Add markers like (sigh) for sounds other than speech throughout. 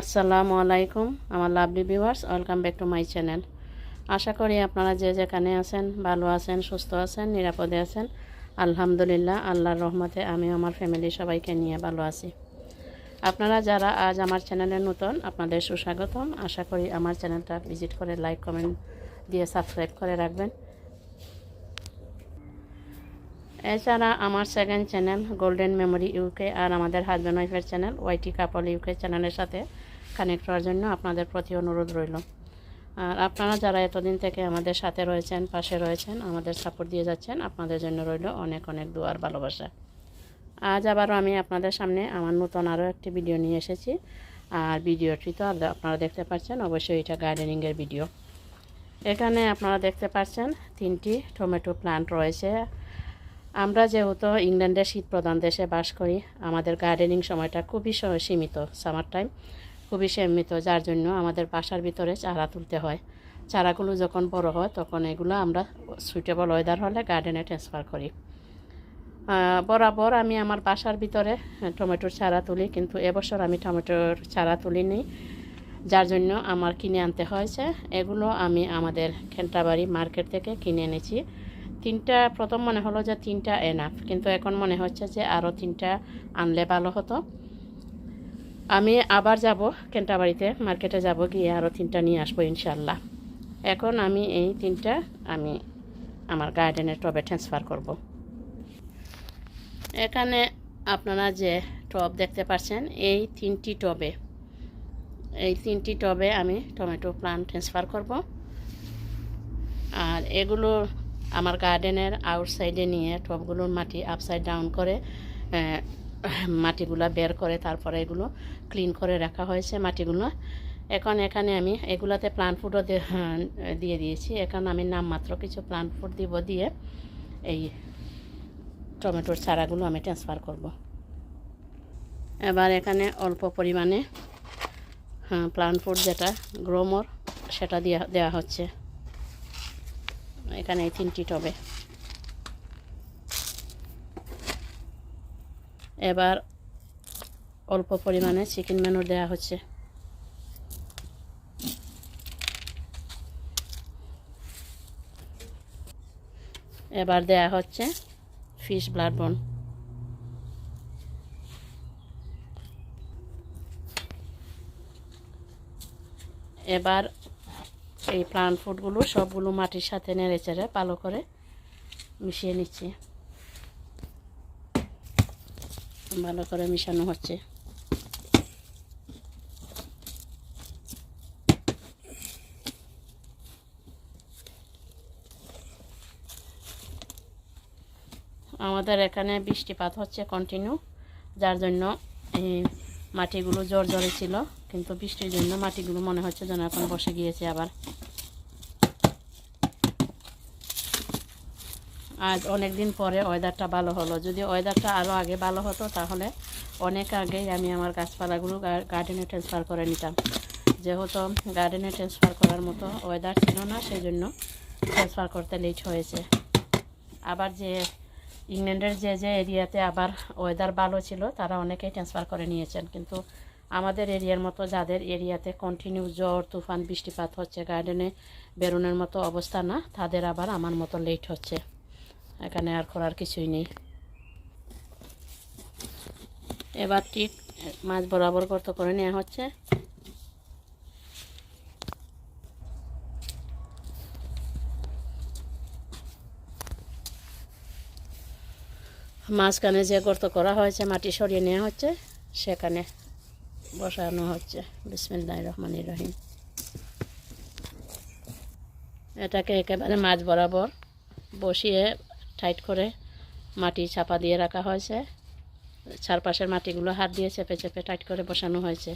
আসসালামু আলাইকুম, আমার lovely viewers welcome back to my channel আশা করি আপনারা যে যেখানে আছেন, ভালো আছেন, সুস্থ আছেন, নিরাপদে আছেন, আলহামদুলিল্লাহ, আল্লাহর রহমতে আমি আমার ফ্যামিলি সবাইকে নিয়ে ভালো আছি। আপনারা যারা আজ আমার চ্যানেলে নতুন, আপনাদের সুস্বাগতম। আশা করি আমার চ্যানেলটা ভিজিট করে লাইক কমেন্ট দিয়ে সাবস্ক্রাইব করে রাখবেন। এছাড়া আমার second channel golden memory UK আর আমাদের হাজব্যান্ড ওয়াইফের চ্যানেল ওয়াইটি কাপল ইউকে চ্যানেলের সাথে কানেক্ট হওয়ার জন্য আপনাদের প্রতি অনুরোধ রইল। আর আপনারা যারা এতদিন থেকে আমাদের সাথে রয়েছেন, পাশে রয়েছেন, আমাদের সাপোর্ট দিয়ে যাচ্ছেন, আপনাদের জন্য রইল অনেক অনেক দুয়ার ভালোবাসা। আজ আবারও আমি আপনাদের সামনে আমার নতুন আরও একটি ভিডিও নিয়ে এসেছি। আর ভিডিওটি তো আপনারা দেখতে পাচ্ছেন, অবশ্যই এটা গার্ডেনিংয়ের ভিডিও এখানে আপনারা দেখতে পাচ্ছেন তিনটি টমেটো প্লান্ট রয়েছে। আমরা যেহেতু ইংল্যান্ডের শীত প্রধান দেশে বাস করি, আমাদের গার্ডেনিং সময়টা খুবই সীমিত সামার টাইম খুবই সীমিত, যার জন্য আমাদের বাসার ভিতরে চারা তুলতে হয়। চারাগুলো যখন বড় হয়, তখন এগুলো আমরা সুইটেবল ওয়েদার হলে গার্ডেনে ট্রান্সফার করি। বরাবর আমি আমার বাসার ভিতরে টমেটোর চারা তুলি, কিন্তু এবছর আমি টমেটোর চারা তুলিনি। যার জন্য আমার কিনে আনতে হয়েছে। এগুলো আমি আমাদের খেন্টাবাড়ি মার্কেট থেকে কিনে এনেছি। তিনটা, প্রথম মনে হলো যে তিনটা এনাফ কিন্তু এখন মনে হচ্ছে যে আরও তিনটা আনলে ভালো হতো। আমি আবার যাব কেন্টাবাড়িতে, মার্কেটে যাব গিয়ে আরও তিনটা নিয়ে আসব ইনশাল্লাহ এখন আমি এই তিনটা আমি আমার গার্ডেনের টবে ট্রান্সফার করব। এখানে আপনারা যে টব দেখতে পাচ্ছেন, এই তিনটি টবে, এই তিনটি টবে আমি টমেটো প্লান্ট ট্রান্সফার করব আর এগুলো আমার গার্ডেনের আউটসাইডে নিয়ে টবগুলোর মাটি আপসাইড ডাউন করে মাটিগুলো বের করে তারপরে এগুলো ক্লিন করে রাখা হয়েছে মাটিগুলো। এখন এখানে আমি এগুলাতে প্লান্ট ফুডও দিয়ে দিয়েছি। এখন আমি নামমাত্র কিছু প্লান্ট ফুড দিব দিয়ে এই টমেটোর চারাগুলো আমি ট্রান্সফার করব। এবার এখানে অল্প পরিমাণে হ্যাঁ প্লান্ট ফুড যেটা গ্রোমর সেটা দেওয়া হচ্ছে। এখানে এই তিনটি টবে। এবার অল্প পরিমাণে চিকেন ম্যানুর দেওয়া হচ্ছে। এবার দেয়া হচ্ছে ফিশ ব্লাড বন এবার এই প্লান্ট ফুডগুলো সবগুলো মাটির সাথে নেড়ে চেড়ে ভালো করে মিশিয়ে নিচ্ছি। ভালো করে মিশানো হচ্ছে। আমাদের এখানে বৃষ্টিপাত হচ্ছে কন্টিনিউ যার জন্য এই মাটিগুলো জোর জোরে ছিল, কিন্তু বৃষ্টির জন্য মাটিগুলো মনে হচ্ছে যেন এখন বসে গিয়েছে আবার। আজ অনেক দিন পরে ওয়েদারটা ভালো হলো। যদি ওয়েদারটা আরও আগে ভালো হতো, তাহলে অনেক আগেই আমি আমার গাছপালাগুলো গার্ডেনে ট্রান্সফার করে নিতাম। যেহেতু গার্ডেনে ট্রান্সফার করার মতো ওয়েদার ছিল না সেই জন্য ট্রান্সফার করতে লেট হয়েছে। আবার যে ইংল্যান্ডের যে যে এরিয়াতে আবার ওয়েদার ভালো ছিল, তারা অনেকেই ট্রান্সফার করে নিয়েছেন। কিন্তু আমাদের এরিয়ার মতো যাদের এরিয়াতে কন্টিনিউ জ্বর, তুফান, বৃষ্টিপাত হচ্ছে গার্ডেনে বেরোনোর মতো অবস্থা না, তাদের আবার আমার মতো লেট হচ্ছে। এখানে আর করার কিছুই নেই। এবার ঠিক মাছ বরাবর করতে করে নেওয়া হচ্ছে। মাঝখানে যে গর্ত করা হয়েছে, মাটি সরিয়ে নেওয়া হচ্ছে, সেখানে বসানো হচ্ছে। বিসমিল্লাহ রহমান রহিম। এটাকে একেবারে মাছ বরাবর বসিয়ে টাইট করে মাটি চাপা দিয়ে রাখা হয়েছে। চারপাশের মাটিগুলো হাত দিয়ে চেপে চেপে টাইট করে বসানো হয়েছে।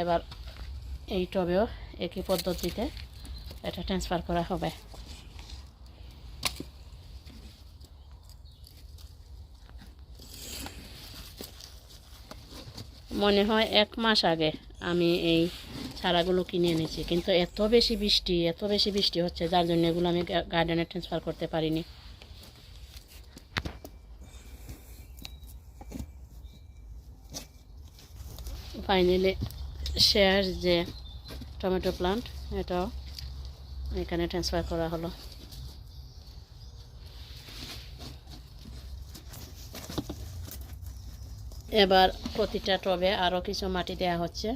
এবার এই টবেও একই পদ্ধতিতে এটা ট্রান্সফার করা হবে। মনে হয় এক মাস আগে আমি এই চারাগুলো কিনে এনেছি, কিন্তু এত বেশি বৃষ্টি, এত বেশি বৃষ্টি হচ্ছে, যার জন্য এগুলো আমি গার্ডেনে ট্রান্সফার করতে পারিনি। ফাইনালি শেয়ার যে টমেটো প্লান্ট, এটাও এখানে ট্রান্সফার করা হলো। এবার প্রতিটা টবে আরও কিছু মাটি দেওয়া হচ্ছে।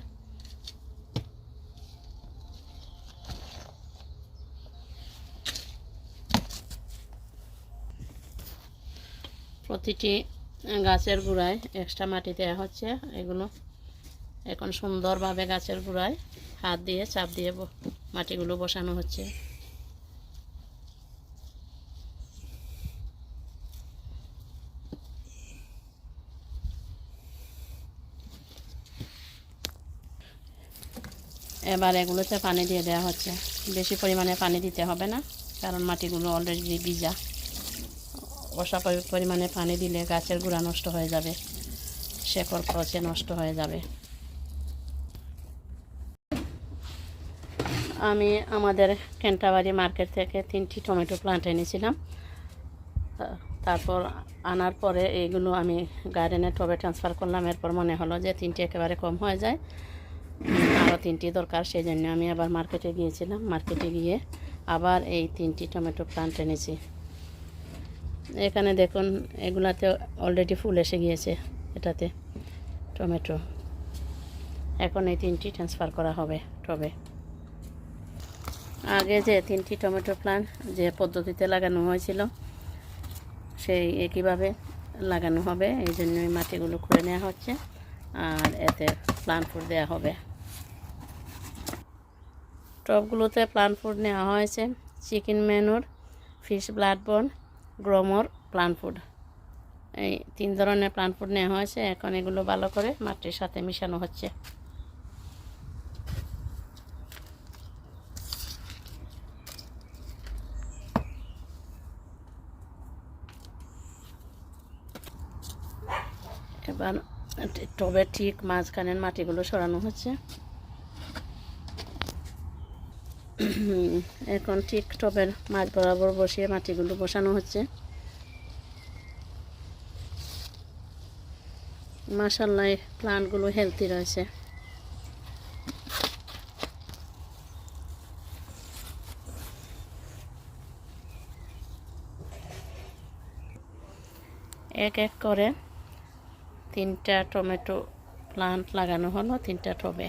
প্রতিটি গাছের গোড়ায় এক্সট্রা মাটি দেওয়া হচ্ছে, এগুলো এখন সুন্দরভাবে গাছের গোড়ায় হাত দিয়ে চাপ দিয়ে মাটিগুলো বসানো হচ্ছে। এবার এগুলোতে পানি দিয়ে দেওয়া হচ্ছে। বেশি পরিমাণে পানি দিতে হবে না, কারণ মাটিগুলো অলরেডি ভিজা। অস্বাভাবিক পরিমাণে পানি দিলে গাছের গুঁড়া নষ্ট হয়ে যাবে, শেকড় খরচে নষ্ট হয়ে যাবে। আমি আমাদের কেন্টাবাড়ি মার্কেট থেকে তিনটি টমেটো প্লান্ট এনেছিলাম। তারপর আনার পরে এইগুলো আমি গার্ডেনে টবে ট্রান্সফার করলাম। এরপর মনে হলো যে তিনটি একেবারে কম হয়ে যায়। আরও তিনটি দরকার সেই জন্য আমি আবার মার্কেটে গিয়েছিলাম। মার্কেটে গিয়ে আবার এই তিনটি টমেটো প্লান্ট এনেছি। এখানে দেখুন, এগুলাতে অলরেডি ফুল এসে গিয়েছে, এটাতে টমেটো। এখন এই তিনটি ট্রান্সফার করা হবে টবে। আগে যে তিনটি টমেটো প্লান্ট যে পদ্ধতিতে লাগানো হয়েছিল, সেই একইভাবে লাগানো হবে। এই জন্য এই মাটিগুলো খুঁড়ে নেওয়া হচ্ছে, আর এতে প্লান্ট ফুড দেওয়া হবে। টবগুলোতে প্লান্ট ফুড নেওয়া হয়েছে চিকেন মেনুর ফিশ ব্লাড বোন গ্রোমর প্লান্ট ফুড এই তিন ধরনের প্লান্ট ফুড নেওয়া হয়েছে, এখন এগুলো ভালো করে মাটির সাথে মিশানো হচ্ছে। এবার টবের ঠিক মাঝখানের মাটিগুলো সরানো হচ্ছে। (clears throat) এখন ঠিক টবের মাঝ বরাবর বসিয়ে মাটিগুলো বসানো হচ্ছে। মাসাল্লাহ প্লান্টগুলো হেলদি রয়েছে। এক এক করে তিনটা টমেটো প্লান্ট লাগানো হলো, তিনটা টবে।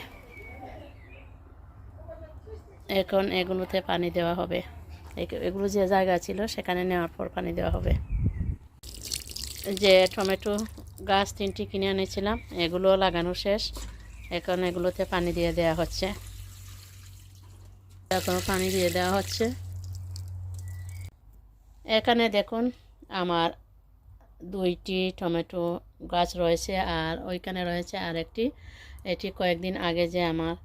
এখন এগুলোতে পানি দেওয়া হবে। এগ- এগুলো যে জায়গা ছিল, সেখানে নেওয়ার পর পানি দেওয়া হবে। যে টমেটো গাছ তিনটি কিনে এনেছিলাম, এগুলো লাগানো শেষ। এখন এগুলোতে পানি দিয়ে দেওয়া হচ্ছে। এখন পানি দিয়ে দেওয়া হচ্ছে। এখানে দেখুন, আমার দুইটি টমেটো গাছ রয়েছে আর ওইখানে রয়েছে আর একটি এটি কয়েকদিন আগে যে আমার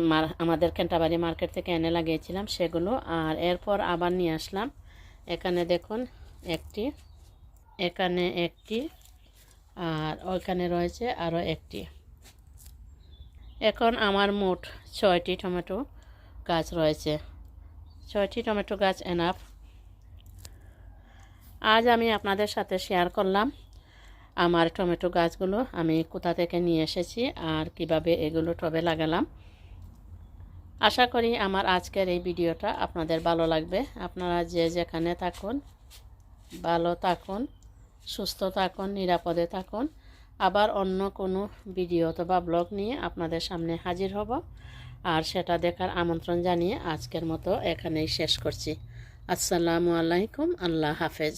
মার- আমাদের কেন্টাবাড়ি মার্কেট থেকে এনে লাগিয়েছিলাম সেগুলো। আর এরপর আবার নিয়ে আসলাম। এখানে দেখুন একটি, এখানে একটি আর ওইখানে রয়েছে আরও একটি। এখন আমার মোট ছয়টি টমেটো গাছ রয়েছে। ছয়টি টমেটো গাছ এনাফ আজ আমি আপনাদের সাথে শেয়ার করলাম আমার টমেটো গাছগুলো। আমি কোথা থেকে নিয়ে এসেছি আর কীভাবে এগুলো টবে লাগালাম। আশা করি আমার আজকের এই ভিডিওটা আপনাদের ভালো লাগবে। আপনারা যে যেখানে থাকুন, ভালো থাকুন, সুস্থ থাকুন, নিরাপদে থাকুন। আবার অন্য কোনো ভিডিও অথবা ব্লগ নিয়ে আপনাদের সামনে হাজির হব আর সেটা দেখার আমন্ত্রণ জানিয়ে আজকের মতো এখানেই শেষ করছি। আসসালামু আলাইকুম, আল্লাহ হাফেজ।